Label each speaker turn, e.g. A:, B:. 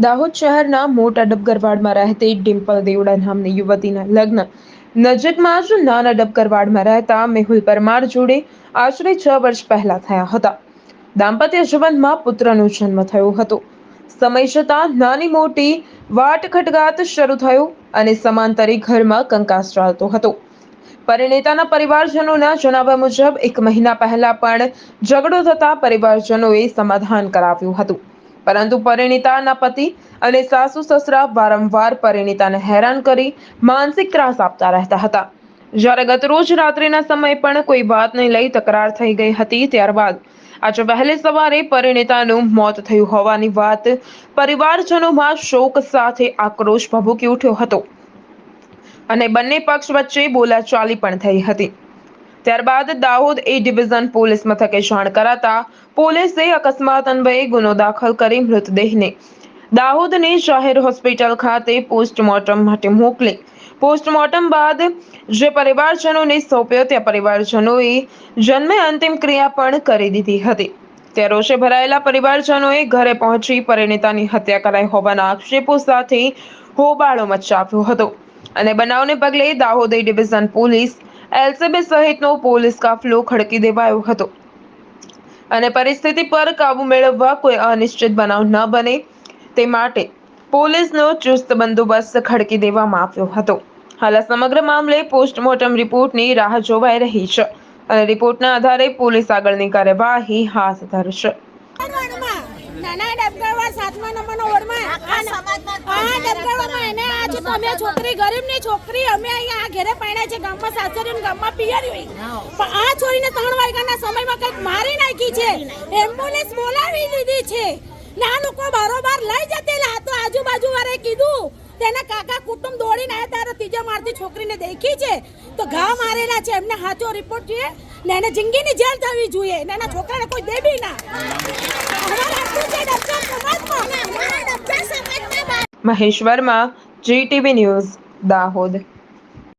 A: દાહોદ શહેરના મોટા ડબગરવાડમાં રહેતી ડિમ્પલ દેવડા નામની યુવતીના લગ્ન. નજીકમાં જ નાના ડબગરવાડમાં રહેતા મેહુલ પરમાર જોડે આશરે છ વર્ષ પહેલા થયા હતા. દાંપત્ય જીવનમાં પુત્રનો જન્મ થયો હતો. સમય જતાં નાની મોટી વાટ ખટગાત શરૂ થયો અને સમાંતરે ઘરમાં કંકાસ ચાલતો હતો. પરિણીતાના પરિવારજનોના જણાવ્યા મુજબ, એક મહિના પહેલા પણ ઝઘડો થતા પરિવારજનોએ સમાધાન કરાવ્યું હતું. પરંતુ પરિણીતાના પતિ અને સાસુ સસરા વારંવાર પરિણીતાને હેરાન કરી માનસિક ત્રાસ આપતા રહેતા હતા. જ્યારે ગત રોજ રાત્રિના સમયે પણ કોઈ વાતને લઈ તકરાર થઈ ગઈ હતી ત્યારબાદ આજે વહેલી સવારે પરિણીતાનું મોત થયું હોવાની વાત પરિવારજનોમાં શોક સાથે આક્રોશ ભભૂકી ઉઠ્યો હતો. અને બંને પક્ષ વચ્ચે બોલાચાલી પણ થઈ હતી. ત્યારબાદ દાહોદ એ ડિવિઝન પોલીસ મથકે જાણ કરાતા પોલીસે અકસ્માત અન્વયે ગુનો દાખલ કરી મૃતદેહને દાહોદની જાહેર હોસ્પિટલ ખાતે પોસ્ટમોર્ટમ માટે મોકલી. પોસ્ટમોર્ટમ બાદ જે પરિવારજનોને સોંપ્યો ત્યાં પરિવારજનોએ જન્મે અંતિમ ક્રિયા પણ કરી દીધી હતી. ત્યાં રોષે ભરાયેલા પરિવારજનોએ ઘરે પહોંચી પરિણીતાની હત્યા કરાઈ હોવાના આક્ષેપો સાથે હોબાળો મચાવ્યો હતો. અને બનાવને પગલે દાહોદ ડિવિઝન પોલીસ એલસીબી સહિતનો પોલીસ કાફલો ખડકી દેવાયો હતો. અને પરિસ્થિતિ પર કાબુ મેળવવા કોઈ અનિશ્ચિત બનાવ ન બને તે માટે પોલીસનો ચુસ્ત બંદોબસ્ત ખડકી દેવામાં આવ્યો હતો. હાલ સમગ્ર મામલે પોસ્ટમોર્ટમ રિપોર્ટની રાહ જોવાઈ રહી છે અને રિપોર્ટના આધારે પોલીસ આગળની કાર્યવાહી હાથ ધરશે.
B: નાના ડબગાવા સાતમા નંબરનો વોર્ડમાં. આ ડબગાવામાં એને આ જે તમે છોકરી ગરીબની છોકરી અમે અહીંયા આ ઘરે પરણ્યા છે ગામમાં સાસરી ગામમાં પિયરી હોય. પણ આ છોરીને ત્રણ વાગ્યાના સમયમાં કંઈક મારી નાખી છે. એમ્બ્યુલન્સ બોલાવી લીધી છે. ને આ લોકો બારોબાર લઈ જતેલા તો આજુબાજુ વાળાએ કીધું તેના કાકા કુટુંબ દોડીને આવ્યા ત્યારે ત્રીજા મારતી છોકરીને દેખી છે. તો ઘા મારેલા છે. એમને સાચો રિપોર્ટ જોઈએ. ને એને જિંદગીની જેલ થવી જોઈએ. ને એના છોકરાને કોઈ દેબી ના. સમાજમાં અમારા ડબકા સમાજમાં
A: મહેશ વર્મા જીટીવી ન્યૂઝ દાહોદ